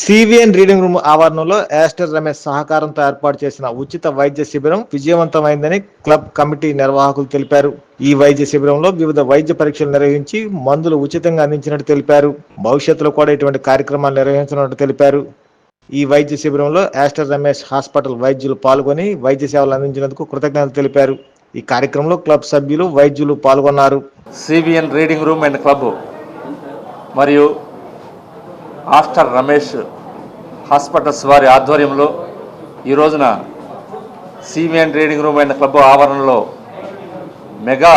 CVN reading room ఆవరణలో యాస్టర్ రమేష్ సహకారంతో ఏర్పాటు చేసిన ఉచిత వైద్య శిబిరం విజయవంతమైందని క్లబ్ కమిటీ నిర్వాహకులు తెలిపారు. ఈ వైద్య శిబిరంలో వివిధ వైద్య పరీక్షలు నిర్వహించి మందులు ఉచితంగా అందించినట్టు తెలిపారు. భవిష్యత్తులో కూడా ఇటువంటి కార్యక్రమాలు నిర్వహించనున్నట్టు తెలిపారు. ఈ వైద్య శిబిరంలో యాస్టర్ రమేష్ హాస్పిటల్ వైద్యులు పాల్గొని వైద్య సేవలు అందించినందుకు కృతజ్ఞతలు తెలిపారు. ఈ కార్యక్రమంలో క్లబ్ సభ్యులు వైద్యులు పాల్గొన్నారు. CVN reading room and club మరియు ఆస్టర్ రమేష్ హాస్పిటల్స్ వారి ఆధ్వర్యంలో ఈ రోజున సిబిఎన్ రీడింగ్ రూమ్ అయిన క్లబ్ ఆవరణలో మెగా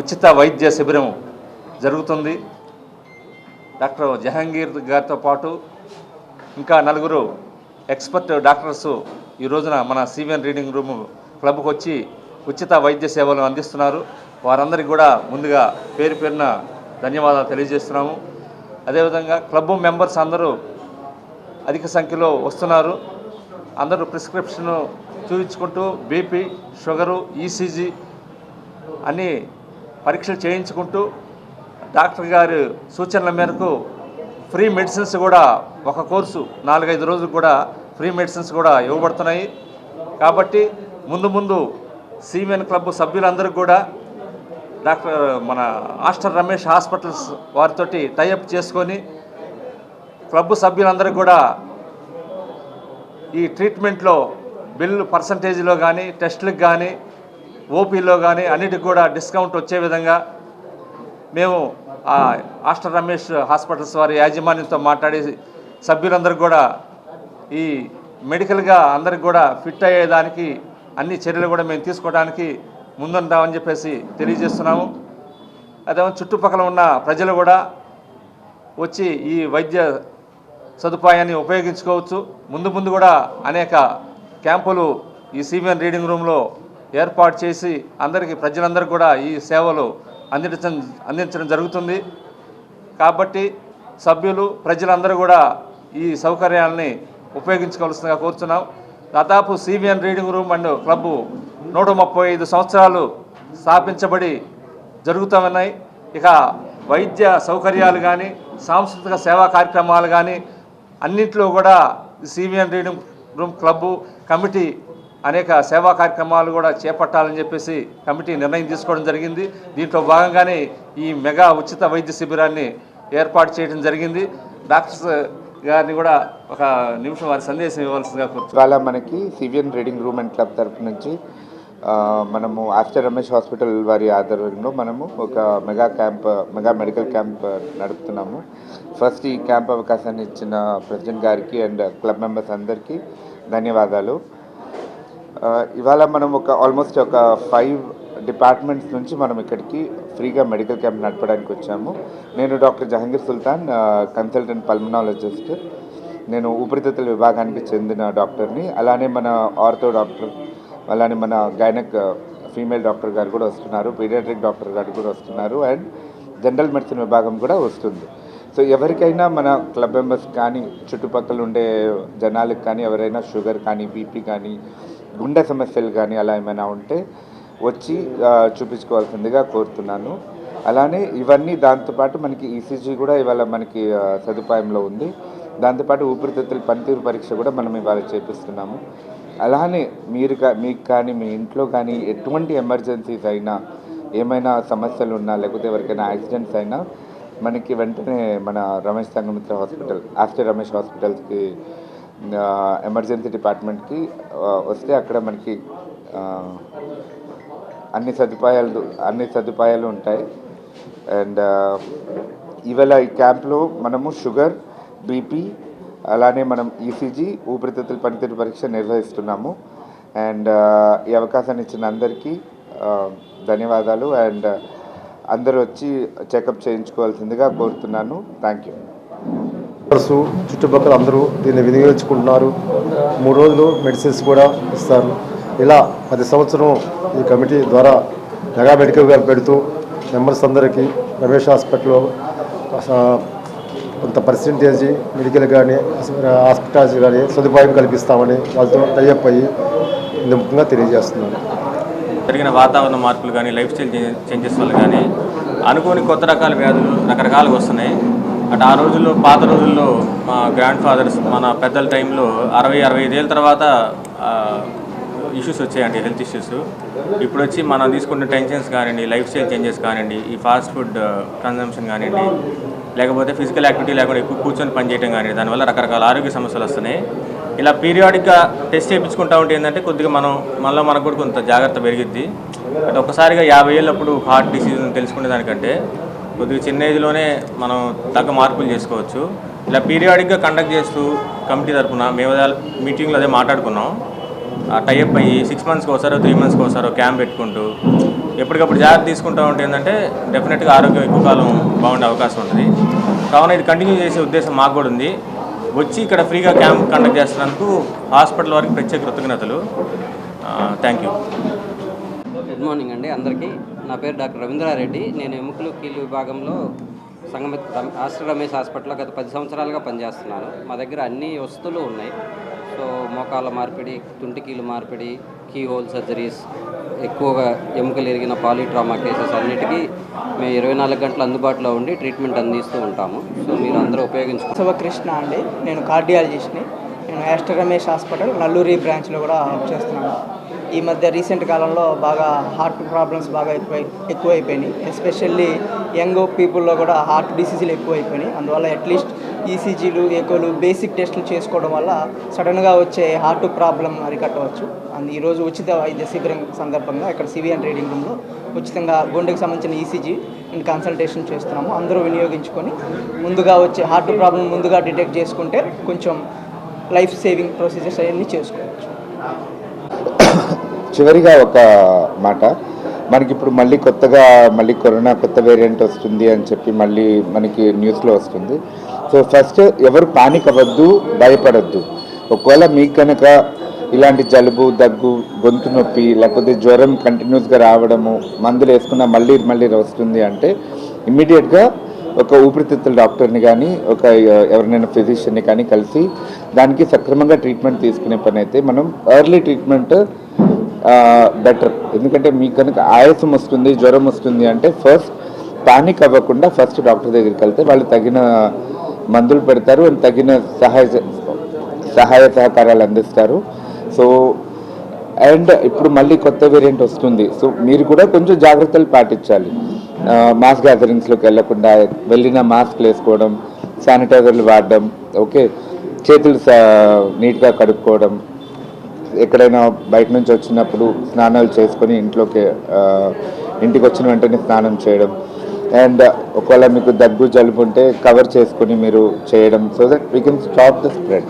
ఉచిత వైద్య శిబిరం జరుగుతుంది. డాక్టర్ జహంగీర్ గారితో పాటు ఇంకా నలుగురు ఎక్స్పర్ట్ డాక్టర్స్ ఈ రోజున మన సివిఎన్ రీడింగ్ రూమ్ క్లబ్కి వచ్చి ఉచిత వైద్య సేవలు అందిస్తున్నారు. వారందరికీ కూడా ముందుగా పేరు పేరున ధన్యవాదాలు తెలియజేస్తున్నాము. అదేవిధంగా క్లబ్ మెంబర్స్ అందరూ అధిక సంఖ్యలో వస్తున్నారు. అందరూ ప్రిస్క్రిప్షన్ చూపించుకుంటూ బీపీ షుగరు ఈసీజీ అన్ని పరీక్షలు చేయించుకుంటూ డాక్టర్ గారి సూచనల మేరకు ఫ్రీ మెడిసిన్స్ కూడా ఒక కోర్సు నాలుగైదు రోజులు కూడా ఫ్రీ మెడిసిన్స్ కూడా ఇవ్వబడుతున్నాయి. కాబట్టి ముందు ముందు సీమెన్ క్లబ్ సభ్యులందరికీ కూడా డాక్టర్ మన ఆస్టర్ రమేష్ హాస్పిటల్స్ వారితోటి టైఅప్ చేసుకొని క్లబ్ సభ్యులందరూ కూడా ఈ ట్రీట్మెంట్లో బిల్లు పర్సంటేజ్లో కానీ టెస్టులకు కానీ ఓపీలో కానీ అన్నిటికి కూడా డిస్కౌంట్ వచ్చే విధంగా మేము ఆ ఆస్టర్ రమేష్ హాస్పిటల్స్ వారి యాజమాన్యంతో మాట్లాడి సభ్యులందరూ కూడా ఈ మెడికల్గా అందరికి కూడా ఫిట్ అయ్యేదానికి అన్ని చర్యలు కూడా మేము తీసుకోవడానికి ముందుంటామని చెప్పేసి తెలియజేస్తున్నాము. అదే చుట్టుపక్కల ఉన్న ప్రజలు కూడా వచ్చి ఈ వైద్య సదుపాయాన్ని ఉపయోగించుకోవచ్చు. ముందు ముందు కూడా అనేక క్యాంపులు ఈ సిబిఎన్ రీడింగ్ రూమ్లో ఏర్పాటు చేసి అందరికీ ప్రజలందరూ కూడా ఈ సేవలు అందించడం అందించడం జరుగుతుంది. కాబట్టి సభ్యులు ప్రజలందరూ కూడా ఈ సౌకర్యాలని ఉపయోగించుకోవాల్సిందిగా కోరుతున్నాం దాదాపు CBN reading room and club నూట ముప్పై ఐదు సంవత్సరాలు స్థాపించబడి జరుగుతూ ఉన్నాయి ఇక వైద్య సౌకర్యాలు కానీ సాంస్కృతిక సేవా కార్యక్రమాలు కానీ అన్నింటిలో కూడా CVN reading room club committee అనేక సేవా కార్యక్రమాలు కూడా చేపట్టాలని చెప్పేసి కమిటీ నిర్ణయం తీసుకోవడం జరిగింది. దీంట్లో భాగంగానే ఈ మెగా ఉచిత వైద్య శిబిరాన్ని ఏర్పాటు చేయడం జరిగింది. డాక్టర్స్ గారిని కూడా ఒక నిమిషం వారి సందేశం ఇవ్వాల్సిందిగా కూర్చో మనకి CVN reading room and club తరఫు నుంచి మనము ఆఫ్టర్ రమేష్ హాస్పిటల్ వారి ఆధ్వర్యంలో మనము ఒక mega camp mega medical camp నడుపుతున్నాము. First ఈ క్యాంప్ అవకాశాన్ని ఇచ్చిన ప్రెసిడెంట్ గారికి అండ్ క్లబ్ మెంబర్స్ అందరికీ ధన్యవాదాలు. ఇవాళ మనం ఒక ఆల్మోస్ట్ ఒక ఫైవ్ డిపార్ట్మెంట్స్ నుంచి మనం ఇక్కడికి ఫ్రీగా మెడికల్ క్యాంప్ నడపడానికి వచ్చాము. నేను doctor Jahangir Sultan consultant pulmonologist. నేను ఊపిరితిత్తుల విభాగానికి చెందిన డాక్టర్ని. అలానే మన ఆర్థో డాక్టర్ అలానే మన గైనక్ ఫీమేల్ డాక్టర్ గారు కూడా వస్తున్నారు పీడియాట్రిక్ డాక్టర్ గారు కూడా వస్తున్నారు అండ్ జనరల్ మెడిసిన్ విభాగం కూడా వస్తుంది. సో ఎవరికైనా మన క్లబ్ మెంబర్స్ కానీ చుట్టుపక్కల ఉండే జనాలకు కానీ ఎవరైనా షుగర్ కానీ బీపీ కానీ గుండె సమస్యలు కానీ అలా ఏమైనా ఉంటే వచ్చి చూపించుకోవాల్సిందిగా కోరుతున్నాను. అలానే ఇవన్నీ దాంతోపాటు మనకి ఈసీజీ కూడా ఇవాళ మనకి సదుపాయంలో ఉంది. దాంతోపాటు ఊపిరితిత్తుల పనితీరు పరీక్ష కూడా మనం ఇవాళ చేపిస్తున్నాము. అలానే మీరు మీకు కానీ మీ ఇంట్లో కానీ ఎటువంటి ఎమర్జెన్సీస్ అయినా ఏమైనా సమస్యలు ఉన్నా లేకపోతే ఎవరికైనా యాక్సిడెంట్స్ అయినా మనకి వెంటనే మన రమేష్ సంగమిత్ర హాస్పిటల్ ఆస్టర్ రమేష్ హాస్పిటల్స్కి ఎమర్జెన్సీ డిపార్ట్మెంట్కి వస్తే అక్కడ మనకి అన్ని సదుపాయాలు అన్ని సదుపాయాలు ఉంటాయి. అండ్ ఇవాళ ఈ క్యాంప్లో మనము షుగర్ బీపీ అలానే మనం ఈసీజీ ఊపిరితిత్తుల పనితీరు పరీక్ష నిర్వహిస్తున్నాము. అండ్ uh, ఈ అవకాశాన్ని ఇచ్చిన అందరికీ uh, ధన్యవాదాలు. అండ్ uh, అందరూ వచ్చి చెకప్ చేయించుకోవాల్సిందిగా కోరుతున్నాను. థ్యాంక్ యూ చుట్టుపక్కల అందరూ దీన్ని వినియోగించుకుంటున్నారు. మూడు రోజులు మెడిసిన్స్ కూడా ఇస్తారు. ఇలా ప్రతి సంవత్సరం ఈ కమిటీ ద్వారా మెగా మెడికల్ గారు పెడుతూ మెంబర్స్ అందరికీ రమేష్ హాస్పిటల్లో కొంత పర్సెంటేజ్ మెడికల్ కానీ హాస్పిటల్స్ కానీ సదుపాయం కల్పిస్తామని వాళ్ళతో టైఅప్ అయ్యి ఇది ముఖ్యంగా తెలియజేస్తున్నాను. జరిగిన వాతావరణ మార్పులు కానీ లైఫ్ స్టైల్ చేంజెస్ వల్ల కానీ అనుకోని కొత్త రకాల వ్యాధులు రకరకాలుగా వస్తున్నాయి. అటు ఆ రోజుల్లో పాత రోజుల్లో మా గ్రాండ్ ఫాదర్స్ మన పెద్దల టైంలో అరవై అరవై ఐదేళ్ళ తర్వాత ఇష్యూస్ వచ్చాయండి హెల్త్ ఇష్యూస్ ఇప్పుడు వచ్చి మనం తీసుకున్న టెన్షన్స్ కానివ్వండి లైఫ్ స్టైల్ చేంజెస్ కానివ్వండి ఈ ఫాస్ట్ ఫుడ్ కన్జంప్షన్ కానివ్వండి లేకపోతే ఫిజికల్ యాక్టివిటీ లేకుండా ఎక్కువ కూర్చొని పని చేయడం కానీ దానివల్ల రకరకాల ఆరోగ్య సమస్యలు వస్తున్నాయి. ఇలా పీరియాడిక్గా టెస్ట్ చేయించుకుంటా ఉంటే ఏంటంటే కొద్దిగా మనం మనలో మనకు కూడా కొంత జాగ్రత్త పెరిగిద్ది. అంటే ఒక్కసారిగా యాభై ఏళ్ళప్పుడు హార్ట్ డిసీజ్ తెలుసుకునే దానికంటే కొద్దిగా చిన్న ఏజ్లోనే మనం తగ్గ మార్పులు చేసుకోవచ్చు. ఇలా పీరియాడిక్గా కండక్ట్ చేస్తూ కమిటీ తరఫున మేము మీటింగ్లో అదే మాట్లాడుకున్నాం. టైఅప్ అయ్యి సిక్స్ మంత్స్కి ఒకసారో త్రీ మంత్స్కి ఒకసారో క్యాంప్ పెట్టుకుంటూ ఎప్పటికప్పుడు జాగ్రత్త తీసుకుంటా ఉంటే ఏంటంటే డెఫినెట్గా ఆరోగ్యం ఎక్కువ కాలం బాగుండే అవకాశం ఉంటుంది. కావున ఇది కంటిన్యూ చేసే ఉద్దేశం మాకు కూడా ఉంది. వచ్చి ఇక్కడ ఫ్రీగా క్యాంప్ కండక్ట్ చేస్తున్నందుకు హాస్పిటల్ వారికి ప్రత్యేక కృతజ్ఞతలు. థ్యాంక్ యూ గుడ్ మార్నింగ్ అండి అందరికీ. నా పేరు డాక్టర్ రవీంద్రారెడ్డి. నేను ఎముకలు కీళ్ళు విభాగంలో సంగమిత ఆస్టర్ రమేష్ హాస్పిటల్లో గత పది సంవత్సరాలుగా పనిచేస్తున్నాను. మా దగ్గర అన్ని వస్తువులు ఉన్నాయి. సో మోకాళ్ళ మార్పిడి తుంటికీలు మార్పిడి కీ హోల్ సర్జరీస్ ఎక్కువగా ఎముకలు ఎరిగిన పాలిట్రామా కేసెస్ అన్నిటికీ మేము ఇరవై నాలుగు గంటలు అందుబాటులో ఉండి ట్రీట్మెంట్ అందిస్తూ ఉంటాము. సో మీరు అందరూ ఉపయోగించుకో శివకృష్ణ అండి. నేను కార్డియాలజిస్ట్ని. నేను యాస్టర్ రమేష్ హాస్పిటల్ నల్లూరి బ్రాంచ్లో కూడా వర్క్ చేస్తున్నాను. ఈ మధ్య రీసెంట్ కాలంలో బాగా హార్ట్ ప్రాబ్లమ్స్ బాగా ఎక్కువై ఎక్కువైపోయినాయి. ఎస్పెషల్లీ యంగ్ పీపుల్లో కూడా హార్ట్ డిసీజులు ఎక్కువైపోయినాయి. అందువల్ల అట్లీస్ట్ ఈసీజీలు ఏకోలు బేసిక్ టెస్టులు చేసుకోవడం వల్ల సడన్గా వచ్చే హార్ట్ ప్రాబ్లం అరికట్టవచ్చు. అండ్ ఈరోజు ఉచిత వైద్య శిబిరం సందర్భంగా ఇక్కడ సివిఎన్ ట్రేడింగ్ రూమ్లో ఉచితంగా గుండెకి సంబంధించిన ఈసీజీ అండ్ కన్సల్టేషన్ చేస్తున్నాము. అందరూ వినియోగించుకొని ముందుగా వచ్చే హార్ట్ ప్రాబ్లం ముందుగా డిటెక్ట్ చేసుకుంటే కొంచెం లైఫ్ సేవింగ్ ప్రొసీజర్స్ అవన్నీ చేసుకోవచ్చు. చివరిగా ఒక మాట. మనకి ఇప్పుడు మళ్ళీ కొత్తగా మళ్ళీ కరోనా కొత్త వేరియంట్ వస్తుంది అని చెప్పి మళ్ళీ మనకి న్యూస్లో వస్తుంది. సో ఫస్ట్ ఎవరు పానిక్ అవ్వద్దు భయపడద్దు. ఒకవేళ మీకు కనుక ఇలాంటి జలుబు దగ్గు గొంతు నొప్పి లేకపోతే జ్వరం కంటిన్యూస్గా రావడము మందులు వేసుకున్న మళ్ళీ మళ్ళీ వస్తుంది అంటే ఇమ్మీడియట్గా ఒక ఊపిరితిత్తుల డాక్టర్ని కానీ ఒక ఎవరినైనా ఫిజిషియన్ని కానీ కలిసి దానికి సక్రమంగా ట్రీట్మెంట్ తీసుకునే పని అయితే మనం ఎర్లీ ట్రీట్మెంట్ బెటర్ ఎందుకంటే మీకు కనుక ఆయాసం వస్తుంది జ్వరం వస్తుంది అంటే ఫస్ట్ పానిక్ అవ్వకుండా ఫస్ట్ డాక్టర్ దగ్గరికి వెళ్తే వాళ్ళు తగిన మందులు పెడతారు అండ్ తగిన సహాయ సహాయ సహకారాలు అందిస్తారు. సో అండ్ ఇప్పుడు మళ్ళీ కొత్త వేరియంట్ వస్తుంది. సో మీరు కూడా కొంచెం జాగ్రత్తలు పాటించాలి. మాస్ గ్యాదరింగ్స్లోకి వెళ్ళకుండా వెళ్ళిన మాస్క్ వేసుకోవడం శానిటైజర్లు వాడడం ఓకే? చేతులు సా- నీట్గా కడుక్కోవడం ఎక్కడైనా బయట నుంచి వచ్చినప్పుడు స్నానాలు చేసుకొని ఇంట్లోకి ఇంటికి వచ్చిన వెంటనే స్నానం చేయడం అండ్ ఒకవేళ మీకు దగ్గు జలుబు ఉంటే కవర్ చేసుకొని మీరు చేయడం so that we can stop the spread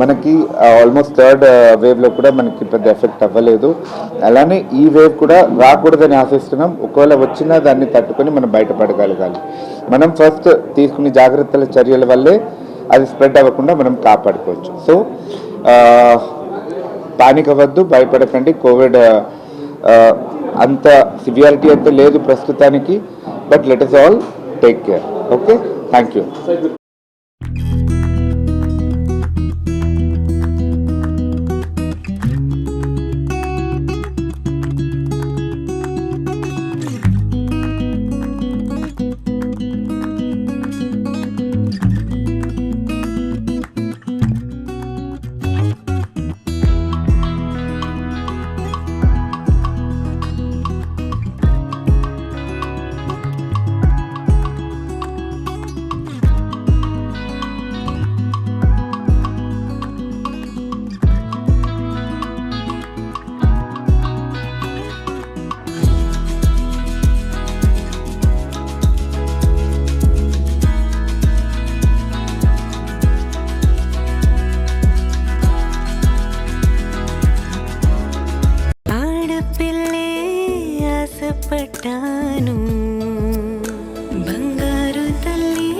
మనకి ఆల్మోస్ట్ థర్డ్ వేవ్లో కూడా మనకి పెద్ద ఎఫెక్ట్ అవ్వలేదు. అలానే ఈ వేవ్ కూడా రాకూడదని ఆశిస్తున్నాం. ఒకవేళ వచ్చినా దాన్ని తట్టుకొని మనం బయటపడగలగాలి. మనం ఫస్ట్ తీసుకునే జాగ్రత్తల చర్యల వల్లే అది స్ప్రెడ్ అవ్వకుండా మనం కాపాడుకోవచ్చు. సో పానిక్ uh, అవ్వద్దు భయపడకండి. కోవిడ్ uh, uh, అంత సివియారిటీ అయితే లేదు ప్రస్తుతానికి. but let us all take care. Okay? Thank you. ఆశపడ్డాను బంగారు తల్లి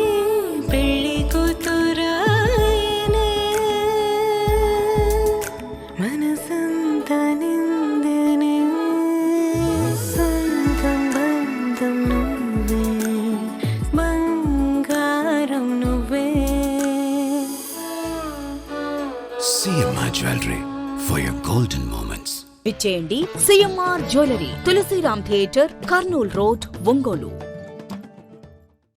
పెళ్ళి కూతురాయనే. మనసంతా నిందనే. సొంతం బంధం నువ్వే. బంగారం నువ్వే. CMI jewellery for your golden moments. విచ్చేయండి CMR jewellery Tulasiram theatre Kurnool road Ongole.